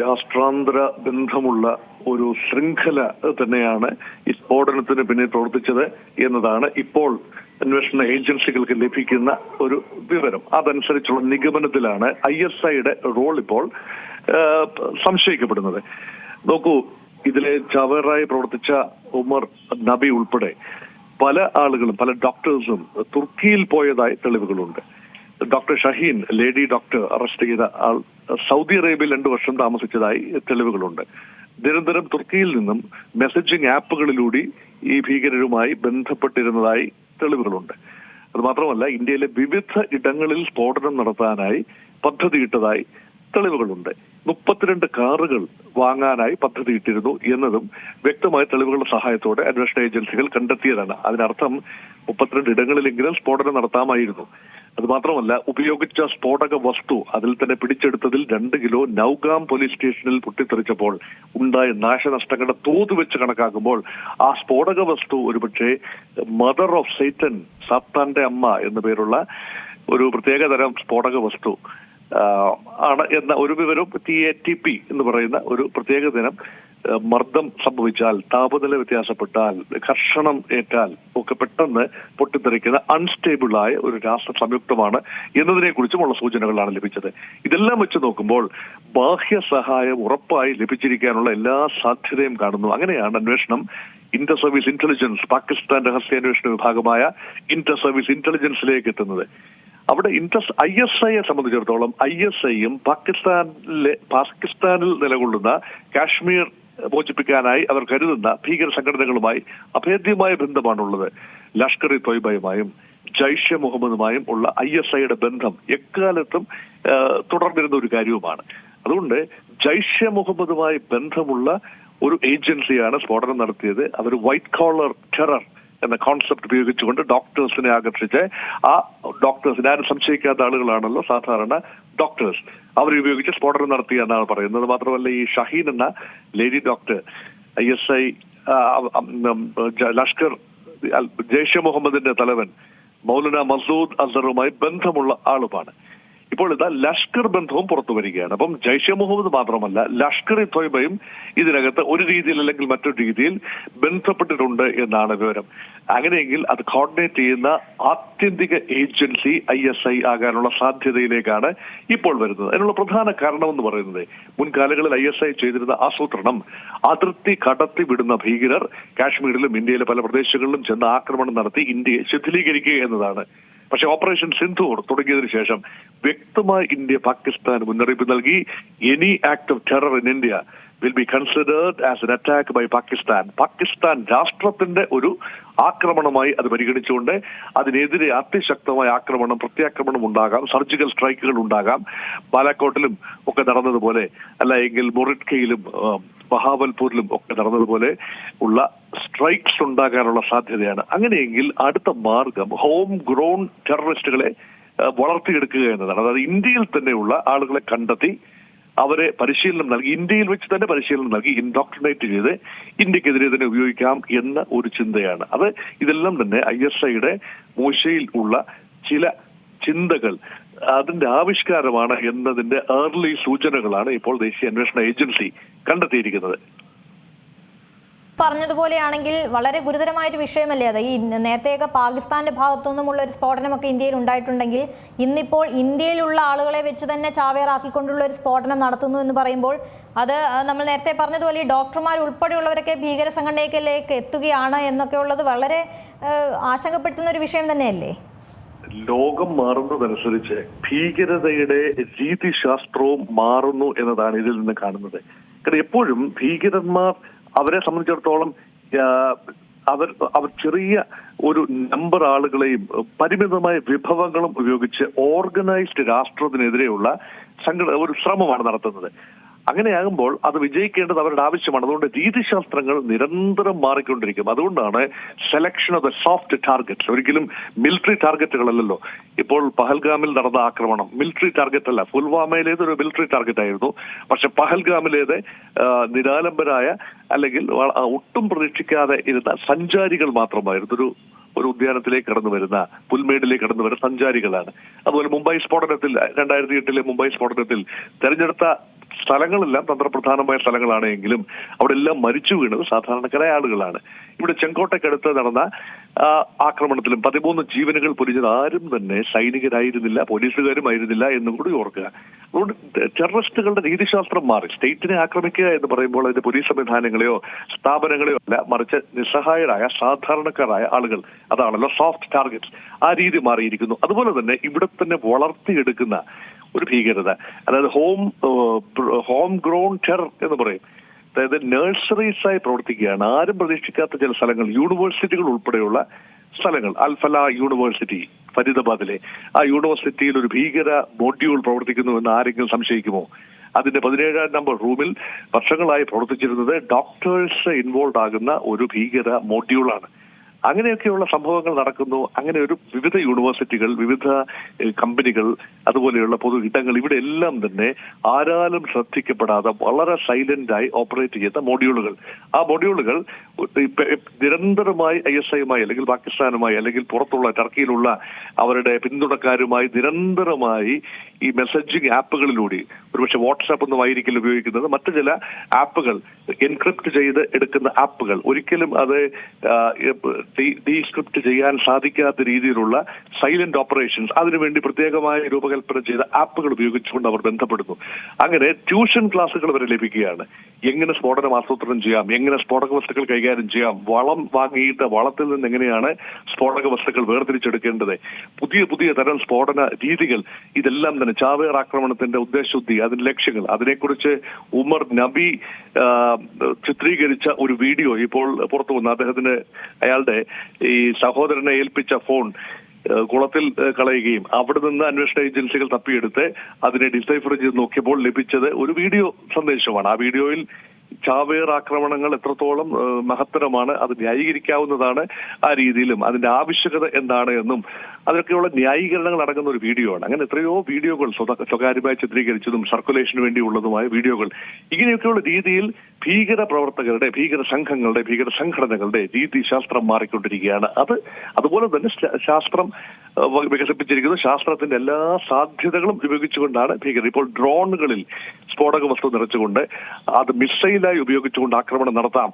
രാഷ്ട്രാന്തര ബന്ധമുള്ള ഒരു ശൃംഖല തന്നെയാണ് ഈ സ്ഫോടനത്തിന് പിന്നിൽ പ്രവർത്തിച്ചത് എന്നതാണ് ഇപ്പോൾ അന്വേഷണ ഏജൻസികൾക്ക് ലഭിക്കുന്ന ഒരു വിവരം. അതനുസരിച്ചുള്ള നിഗമനത്തിലാണ് ഐ എസ് ഐയുടെ റോൾ ഇപ്പോൾ സംശയിക്കപ്പെടുന്നത്. നോക്കൂ ഇതിലെ ചവറായി പ്രവർത്തിച്ച ഉമർ നബി ഉൾപ്പെടെ പല ആളുകളും പല ഡോക്ടേഴ്സും തുർക്കിയിൽ പോയതായി തെളിവുകളുണ്ട്. Doctor Shaheen lady doctor arrest ചെയ്ത ആൾ സൗദി അറേബ്യയിൽ രണ്ടു വർഷം താമസിച്ചതായി തെളിവുകളുണ്ട്. നിരന്തരം തുർക്കിയിൽ നിന്നും മെസ്സേജിംഗ് ആപ്പുകളിലൂടെ ഈ ഭീകരരുമായി ബന്ധപ്പെട്ടിരുന്നതായി തെളിവുകളുണ്ട്. അത് മാത്രമല്ല ഇന്ത്യയിലെ വിവിധ ഇടങ്ങളിൽ സ്ഫോടനം നടത്താനായി പദ്ധതിയിട്ടതായി തെളിവുകളുണ്ട്. മുപ്പത്തിരണ്ട് കാറുകൾ വാങ്ങാനായി പദ്ധതിയിട്ടിരുന്നു എന്നതും വ്യക്തമായ തെളിവുകളുടെ സഹായത്തോടെ അന്വേഷണ ഏജൻസികൾ കണ്ടെത്തിയതാണ്. അതിനർത്ഥം മുപ്പത്തിരണ്ട് ഇടങ്ങളിലെങ്കിലും സ്ഫോടനം നടത്താമായിരുന്നു. അത് മാത്രമല്ല ഉപയോഗിച്ച സ്ഫോടക വസ്തു അതിൽ തന്നെ പിടിച്ചെടുത്തതിൽ രണ്ട് കിലോ നൌഗാം പോലീസ് സ്റ്റേഷനിൽ പൊട്ടിത്തെറിച്ചപ്പോൾ ഉണ്ടായ നാശനഷ്ടങ്ങളുടെ തോത് വെച്ച് കണക്കാക്കുമ്പോൾ ആ സ്ഫോടക വസ്തു ഒരുപക്ഷെ മദർ ഓഫ് സൈറ്റൻ സാത്താന്റെ അമ്മ എന്ന പേരുള്ള ഒരു പ്രത്യേക തരം സ്ഫോടക വസ്തു ആണ് എന്ന ഒരു വിവരം ടി എ ടി പി എന്ന് പറയുന്ന ഒരു പ്രത്യേക ദിനം മർദ്ദം സംഭവിച്ചാൽ താപനില വ്യത്യാസപ്പെട്ടാൽ ഘർഷണം ഏറ്റാൽ ഒക്കെ പെട്ടെന്ന് പൊട്ടിത്തെറിക്കുന്ന അൺസ്റ്റേബിളായ ഒരു രാഷ്ട്ര സംയുക്തമാണ് എന്നതിനെ കുറിച്ചുമുള്ള സൂചനകളാണ് ലഭിച്ചത്. ഇതെല്ലാം വെച്ച് നോക്കുമ്പോൾ ബാഹ്യ സഹായം ഉറപ്പായി ലഭിച്ചിരിക്കാനുള്ള എല്ലാ സാധ്യതയും കാണുന്നു. അങ്ങനെയാണ് അന്വേഷണം ഇന്റർ സർവീസ് ഇന്റലിജൻസ് പാകിസ്ഥാൻ രഹസ്യാന്വേഷണ വിഭാഗമായ ഇന്റർ സർവീസ് ഇന്റലിജൻസിലേക്ക് എത്തുന്നത്. അവിടെ ഇന്റർ ഐ എസ് ഐയെ സംബന്ധിച്ചിടത്തോളം ഐ എസ് ഐയും പാകിസ്ഥാനിലെ പാകിസ്ഥാനിൽ നിലകൊള്ളുന്ന കാശ്മീർ മോചിപ്പിക്കാനായി അവർ കരുതുന്ന ഭീകര സംഘടനകളുമായി അഭേദ്യമായ ബന്ധമാണുള്ളത്. ലഷ്കർ ഇ തൊയ്ബയുമായും ജൈഷെ മുഹമ്മദുമായും ഉള്ള ഐ എസ് ഐയുടെ ബന്ധം എക്കാലത്തും തുടർന്നിരുന്ന ഒരു കാര്യവുമാണ്. അതുകൊണ്ട് ജൈഷെ മുഹമ്മദുമായി ബന്ധമുള്ള ഒരു ഏജൻസിയാണ് സ്ഫോടനം നടത്തിയത്. അവർ വൈറ്റ് കോളർ ടെറർ എന്ന കോൺസെപ്റ്റ് ഉപയോഗിച്ചുകൊണ്ട് ഡോക്ടേഴ്സിനെ ആകർഷിച്ച് ആ ഡോക്ടേഴ്സിനെ ആരും സംശയിക്കാത്ത ആളുകളാണല്ലോ സാധാരണ ഡോക്ടേഴ്സ് അവരുപയോഗിച്ച് സ്ഫോടനം നടത്തി എന്നാണ് പറയുന്നത്. മാത്രമല്ല ഈ ഷഹീൻ എന്ന lady doctor I S I Lashkar Jaish മുഹമ്മദിന്റെ തലവൻ മൗലന മസൂദ് അസറുമായി ബന്ധമുള്ള ആളുമാണ്. ഇപ്പോൾ ഇതാ ലഷ്കർ ബന്ധവും പുറത്തു വരികയാണ്. അപ്പം ജയ്ഷെ മുഹമ്മദ് മാത്രമല്ല ലഷ്കർ ഇ തൊയ്ബയും ഇതിനകത്ത് ഒരു രീതിയിൽ അല്ലെങ്കിൽ മറ്റൊരു രീതിയിൽ ബന്ധപ്പെട്ടിട്ടുണ്ട് എന്നാണ് വിവരം. അങ്ങനെയെങ്കിൽ അത് കോർഡിനേറ്റ് ചെയ്യുന്ന ആത്യന്തിക ഏജൻസി ഐ എസ് ഐ ആകാനുള്ള സാധ്യതയിലേക്കാണ് ഇപ്പോൾ വരുന്നത്. അതിനുള്ള പ്രധാന കാരണം എന്ന് പറയുന്നത് മുൻകാലങ്ങളിൽ ഐ എസ് ഐ ചെയ്തിരുന്ന ആസൂത്രണം അതിർത്തി കടത്തി വിടുന്ന ഭീകരർ കാശ്മീരിലും ഇന്ത്യയിലെ പല പ്രദേശങ്ങളിലും ചെന്ന് ആക്രമണം നടത്തി ഇന്ത്യയെ ശിഥിലീകരിക്കുക എന്നതാണ്. പക്ഷെ ഓപ്പറേഷൻ സിന്ധൂർ തുടങ്ങിയതിനു ശേഷം വ്യക്തമായി ഇന്ത്യ പാകിസ്ഥാൻ മുന്നറിയിപ്പ് നൽകി. Any act of terror in India will be considered as an attack by Pakistan. Pakistan രാഷ്ട്രത്തിന്റെ ഒരു ആക്രമണമായി അത് പരിഗണിച്ചുകൊണ്ട് അതിനെതിരെ അതിശക്തമായ ആക്രമണം പ്രത്യാക്രമണം ഉണ്ടാകാം സർജിക്കൽ സ്ട്രൈക്കുകൾ ഉണ്ടാകാം. ബാലാക്കോട്ടിലും ഒക്കെ നടന്നതുപോലെ അല്ല എങ്കിൽ മൊറിറ്റ്കയിലും ആ, ബഹാവൽപൂരിലും ഒക്കെ നടന്നതുപോലെ ഉള്ള സ്ട്രൈക്സ് ഉണ്ടാകാനുള്ള സാധ്യതയാണ്. അങ്ങനെയെങ്കിൽ അടുത്ത മാർഗം ഹോം ഗ്രോൺ ടെററിസ്റ്റുകളെ വളർത്തിയെടുക്കുക എന്നതാണ്. അതായത് ഇന്ത്യയിൽ തന്നെയുള്ള ആളുകളെ കണ്ടെത്തി അവരെ പരിശീലനം നൽകി ഇന്ത്യയിൽ വെച്ച് തന്നെ പരിശീലനം നൽകി ഇൻഡോക്ട്രിനേറ്റ് ചെയ്ത് ഇന്ത്യക്കെതിരെ തന്നെ ഉപയോഗിക്കാം എന്ന ഒരു ചിന്തയാണ്. അത് ഇതെല്ലാം തന്നെ ഐ എസ് ഐയുടെ മൂശയിൽ ഉള്ള ചില ചിന്തകൾ അതിന്റെ ആവിഷ്കാരമാണ് എന്നതിന്റെ ഏർലി സൂചനകളാണ് ഇപ്പോൾ ദേശീയ അന്വേഷണ ഏജൻസി കണ്ടെത്തിയിരിക്കുന്നത്. പറഞ്ഞതുപോലെയാണെങ്കിൽ വളരെ ഗുരുതരമായ ഒരു വിഷയമല്ലേ അത്? ഈ നേരത്തെയൊക്കെ പാകിസ്ഥാന്റെ ഭാഗത്തു നിന്നുമുള്ള ഒരു സ്ഫോടനമൊക്കെ ഇന്ത്യയിൽ ഉണ്ടായിട്ടുണ്ടെങ്കിൽ ഇന്നിപ്പോൾ ഇന്ത്യയിലുള്ള ആളുകളെ വെച്ച് തന്നെ ചാവേറാക്കിക്കൊണ്ടുള്ള ഒരു സ്ഫോടനം നടത്തുന്നു എന്ന് പറയുമ്പോൾ അത് നമ്മൾ നേരത്തെ പറഞ്ഞതുപോലെ ഈ ഡോക്ടർമാർ ഉൾപ്പെടെയുള്ളവരൊക്കെ ഭീകര സംഘടനയിലേക്ക് എത്തുകയാണ് എന്നൊക്കെ ഉള്ളത് വളരെ ആശങ്കപ്പെടുത്തുന്ന ഒരു വിഷയം തന്നെയല്ലേ? ലോകം മാറുന്നതനുസരിച്ച് ഭീകരതയുടെ രീതിശാസ്ത്രവും മാറുന്നു എന്നതാണ് ഇതിൽ നിന്ന് കാണുന്നത്. കാരണം എപ്പോഴും ഭീകരന്മാർ അവരെ സംബന്ധിച്ചിടത്തോളം അവർ അവർ ചെറിയ ഒരു നമ്പർ ആളുകളെയും പരിമിതമായ വിഭവങ്ങളും ഉപയോഗിച്ച് ഓർഗനൈസ്ഡ് രാഷ്ട്രത്തിനെതിരെയുള്ള സംഘടന ഒരു ശ്രമമാണ് നടത്തുന്നത്. അങ്ങനെയാകുമ്പോൾ അത് വിജയിക്കേണ്ടത് അവരുടെ ആവശ്യമാണ്. അതുകൊണ്ട് രീതിശാസ്ത്രങ്ങൾ നിരന്തരം മാറിക്കൊണ്ടിരിക്കും. അതുകൊണ്ടാണ് selection of the soft target ഒരിക്കലും മിലിറ്ററി ടാർഗറ്റുകളല്ലല്ലോ ഇപ്പോൾ പഹൽഗാമിൽ നടന്ന ആക്രമണം. മിലിറ്ററി ടാർഗറ്റ് അല്ല പുൽവാമയിലേത് ഒരു മിലിറ്ററി ടാർഗറ്റ് ആയിരുന്നു. പക്ഷെ പഹൽഗാമിലേത് നിരാലംബരായ അല്ലെങ്കിൽ ഒട്ടും പ്രതീക്ഷിക്കാതെ ഇരുന്ന സഞ്ചാരികൾ മാത്രമായിരുന്നു. ഒരു ഒരു ഉദ്യാനത്തിലേക്ക് കടന്നു വരുന്ന പുൽമേടിലേക്ക് കടന്നു വരുന്ന സഞ്ചാരികളാണ്. അതുപോലെ മുംബൈ സ്ഫോടനത്തിൽ രണ്ടായിരത്തി എട്ടിലെ മുംബൈ സ്ഫോടനത്തിൽ തെരഞ്ഞെടുത്ത സ്ഥലങ്ങളെല്ലാം തന്ത്രപ്രധാനമായ സ്ഥലങ്ങളാണ് എങ്കിലും അവിടെ എല്ലാം മരിച്ചു വീണത് സാധാരണക്കാരായ ആളുകളാണ്. ഇവിടെ ചെങ്കോട്ടയ്ക്കടുത്ത് നടന്ന ആക്രമണത്തിലും പതിമൂന്ന് ജീവനുകൾ പൊലിഞ്ഞത് ആരും തന്നെ സൈനികരായിരുന്നില്ല പോലീസുകാരും ആയിരുന്നില്ല എന്നും കൂടി ഓർക്കുക. അതുകൊണ്ട് ടെററിസ്റ്റുകളുടെ രീതിശാസ്ത്രം മാറി. സ്റ്റേറ്റിനെ ആക്രമിക്കുക എന്ന് പറയുമ്പോൾ അതിന്റെ പോലീസ് സംവിധാനങ്ങളെയോ സ്ഥാപനങ്ങളെയോ അല്ല മറിച്ച് നിസ്സഹായരായ സാധാരണക്കാരായ ആളുകൾ അതാണല്ലോ സോഫ്റ്റ് ടാർഗറ്റ് ആ രീതി മാറിയിരിക്കുന്നു. അതുപോലെ തന്നെ ഇവിടെ തന്നെ വളർത്തിയെടുക്കുന്ന ഒരു ഭീകരത. അതായത് ഹോം ഹോം ഗ്രോൺ ടെറർ എന്ന് പറയും. അതായത് നഴ്സറീസായി പ്രവർത്തിക്കുകയാണ്. ആരും പ്രതീക്ഷിക്കാത്ത ചില സ്ഥലങ്ങൾ. യൂണിവേഴ്സിറ്റികൾ ഉൾപ്പെടെയുള്ള സ്ഥലങ്ങൾ. അൽഫല യൂണിവേഴ്സിറ്റി ഫരീദാബാദിലെ. ആ യൂണിവേഴ്സിറ്റിയിൽ ഒരു ഭീകര മോഡ്യൂൾ പ്രവർത്തിക്കുന്നു എന്ന് ആരെങ്കിലും സംശയിക്കുമോ? അതിന്റെ പതിനേഴാം നമ്പർ റൂമിൽ വർഷങ്ങളായി പ്രവർത്തിച്ചിരുന്നത് ഡോക്ടേഴ്സ് ഇൻവോൾവ് ആകുന്ന ഒരു ഭീകര മൊഡ്യൂളാണ്. അങ്ങനെയൊക്കെയുള്ള സംഭവങ്ങൾ നടക്കുന്നു. അങ്ങനെ ഒരു വിവിധ യൂണിവേഴ്സിറ്റികൾ വിവിധ കമ്പനികൾ അതുപോലെയുള്ള പൊതു ഇടങ്ങൾ ഇവിടെ എല്ലാം തന്നെ ആരാലും ശ്രദ്ധിക്കപ്പെടാതെ വളരെ സൈലന്റ് ആയി ഓപ്പറേറ്റ് ചെയ്യുന്ന മൊഡ്യൂളുകൾ. ആ മൊഡ്യൂളുകൾ നിരന്തരമായി ഐ എസ് ഐയുമായി അല്ലെങ്കിൽ പാകിസ്ഥാനുമായി അല്ലെങ്കിൽ പുറത്തുള്ള ടർക്കിയിലുള്ള അവരുടെ പിന്തുണക്കാരുമായി നിരന്തരമായി ഈ മെസ്സേജിംഗ് ആപ്പുകളിലൂടെ ഒരുപക്ഷെ വാട്സാപ്പ് ഒന്നും ആയിരിക്കില്ല ഉപയോഗിക്കുന്നത് മറ്റു ചില ആപ്പുകൾ എൻക്രിപ്റ്റ് ചെയ്ത് എടുക്കുന്ന ആപ്പുകൾ. ഒരിക്കലും അത് ഡീസ്ക്രിപ്റ്റ് ചെയ്യാൻ സാധിക്കാത്ത രീതിയിലുള്ള സൈലന്റ് ഓപ്പറേഷൻസ് അതിനുവേണ്ടി പ്രത്യേകമായി രൂപകൽപ്പന ചെയ്ത ആപ്പുകൾ ഉപയോഗിച്ചുകൊണ്ട് അവർ ബന്ധപ്പെടുന്നു. അങ്ങനെ ട്യൂഷൻ ക്ലാസ്സുകൾ വരെ ലഭിക്കുകയാണ്. എങ്ങനെ സ്ഫോടനം ആസൂത്രണം ചെയ്യാം എങ്ങനെ സ്ഫോടക വസ്തുക്കൾ കൈകാര്യം ചെയ്യാം വളം വാങ്ങിയിട്ട് വളത്തിൽ നിന്ന് എങ്ങനെയാണ് സ്ഫോടക വസ്തുക്കൾ വേർതിരിച്ചെടുക്കേണ്ടത് പുതിയ പുതിയ തരം സ്ഫോടന രീതികൾ ഇതെല്ലാം തന്നെ ചാവേർ ആക്രമണത്തിന്റെ ഉദ്ദേശശുദ്ധി അതിന്റെ ലക്ഷ്യങ്ങൾ. അതിനെക്കുറിച്ച് ഉമർ നബി ചിത്രീകരിച്ച ഒരു വീഡിയോ ഇപ്പോൾ പുറത്തു വന്നു അദ്ദേഹത്തിന് അയാളുടെ ഈ സഹോദരനെ ഏൽപ്പിച്ച ഫോൺ കുളത്തിൽ കളയുകയും അവിടെ നിന്ന് അന്വേഷണ ഏജൻസികൾ തപ്പിയെടുത്ത് അതിനെ ഡിസൈഫർ ചെയ്ത് നോക്കിയപ്പോൾ ലഭിച്ചത് ഒരു വീഡിയോ സന്ദേശമാണ്. ആ വീഡിയോയിൽ ചാവേർ ആക്രമണങ്ങൾ എത്രത്തോളം മഹത്തരമാണ് അത് ന്യായീകരിക്കാവുന്നതാണ് ആ രീതിയിലും അതിന്റെ ആവശ്യകത എന്താണ് എന്നും അതിനൊക്കെയുള്ള ന്യായീകരണങ്ങൾ അടങ്ങുന്ന ഒരു വീഡിയോ ആണ്. അങ്ങനെ എത്രയോ വീഡിയോകൾ സ്വകാര്യമായി ചിത്രീകരിച്ചതും സർക്കുലേഷന് വേണ്ടിയുള്ളതുമായ വീഡിയോകൾ. ഇങ്ങനെയൊക്കെയുള്ള രീതിയിൽ ഭീകര പ്രവർത്തകരുടെ ഭീകര സംഘങ്ങളുടെ ഭീകര സംഘടനകളുടെ രീതി ശാസ്ത്രം മാറിക്കൊണ്ടിരിക്കുകയാണ്. അത് അതുപോലെ തന്നെ ശാസ്ത്രം വികസിപ്പിച്ചിരിക്കുന്നു ശാസ്ത്രത്തിന്റെ എല്ലാ സാധ്യതകളും ഉപയോഗിച്ചുകൊണ്ടാണ് ഭീകരർ. ഇപ്പോൾ ഡ്രോണുകളിൽ സ്ഫോടക വസ്തു നിറച്ചുകൊണ്ട് അത് മിസൈലായി ഉപയോഗിച്ചുകൊണ്ട് ആക്രമണം നടത്താം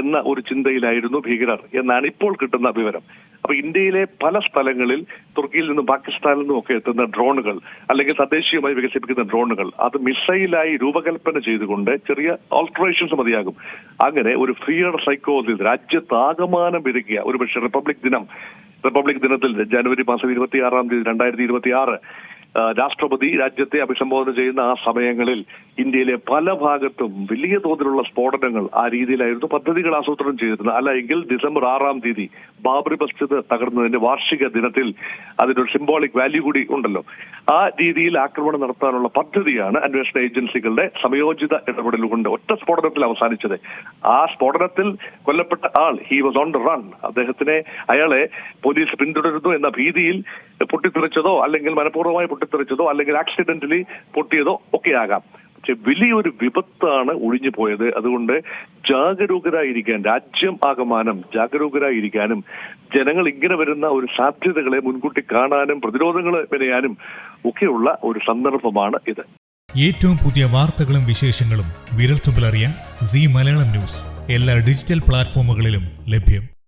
എന്ന ഒരു ചിന്തയിലായിരുന്നു ഭീകരർ എന്നാണ് ഇപ്പോൾ കിട്ടുന്ന വിവരം. അപ്പൊ ഇന്ത്യയിലെ പല സ്ഥലങ്ങളിൽ തുർക്കിയിൽ നിന്നും പാകിസ്ഥാനിൽ നിന്നും ഒക്കെ എത്തുന്ന ഡ്രോണുകൾ അല്ലെങ്കിൽ തദ്ദേശീയമായി വികസിപ്പിക്കുന്ന ഡ്രോണുകൾ അത് മിസൈലായി രൂപകൽപ്പന ചെയ്തുകൊണ്ട് ചെറിയ ഓൾട്ടറേഷൻസ് മതിയാകും. അങ്ങനെ ഒരു ഫിയർ സൈക്കോസിൽ രാജ്യത്താകമാനം വിരുകിയ ഒരുപക്ഷെ റിപ്പബ്ലിക് ദിനം റിപ്പബ്ലിക് ദിനത്തിൽ ജനുവരി മാസം ഇരുപത്തിയാറാം തീയതി രണ്ടായിരത്തി ഇരുപത്തി ആറ് രാഷ്ട്രപതി രാജ്യത്തെ അഭിസംബോധന ചെയ്യുന്ന ആ സമയങ്ങളിൽ ഇന്ത്യയിലെ പല ഭാഗത്തും വലിയ തോതിലുള്ള സ്ഫോടനങ്ങൾ ആ രീതിയിലായിരുന്നു പദ്ധതികൾ ആസൂത്രണം ചെയ്തിരുന്നത്. അല്ല എങ്കിൽ ഡിസംബർ ആറാം തീയതി ബാബറി മസ്ജിദ് തകർന്നതിന്റെ വാർഷിക ദിനത്തിൽ അതിനൊരു സിംബോളിക് വാല്യൂ കൂടി ഉണ്ടല്ലോ. ആ രീതിയിൽ ആക്രമണം നടത്താനുള്ള പദ്ധതിയാണ് അന്വേഷണ ഏജൻസികളുടെ സമയോചിത ഇടപെടലുകൊണ്ട് ഒറ്റ സ്ഫോടനത്തിൽ അവസാനിച്ചത്. ആ സ്ഫോടനത്തിൽ കൊല്ലപ്പെട്ട ആൾ ഹി വാസ് ഓൺ റൺ അദ്ദേഹത്തിനെ അയാളെ പോലീസ് പിന്തുടരുന്നു എന്ന ഭീതിയിൽ പൊട്ടിത്തെറിച്ചതോ അല്ലെങ്കിൽ മനഃപൂർവമായി പൊട്ടിത്തെറിച്ചതോ അല്ലെങ്കിൽ ആക്സിഡന്റലി പൊട്ടിയതോ ഒക്കെ ആകാം പക്ഷെ വലിയൊരു വിപത്താണ് ഒഴിഞ്ഞു പോയത്. അതുകൊണ്ട് ജാഗരൂകരായിരിക്കാൻ രാജ്യം ആകമാനം ജാഗരൂകരായിരിക്കാനും ജനങ്ങൾ ഇങ്ങനെ വരുന്ന ഒരു സാധ്യതകളെ മുൻകൂട്ടി കാണാനും പ്രതിരോധങ്ങൾ മെനയാനും ഒക്കെയുള്ള ഒരു സന്ദർഭമാണ് ഇത്. ഏറ്റവും പുതിയ വാർത്തകളും വിശേഷങ്ങളും വിരൽത്തുമ്പിൽ അറിയാൻ സി മലയാളം ന്യൂസ്. എല്ലാ ഡിജിറ്റൽ പ്ലാറ്റ്ഫോമുകളിലും ലഭ്യം.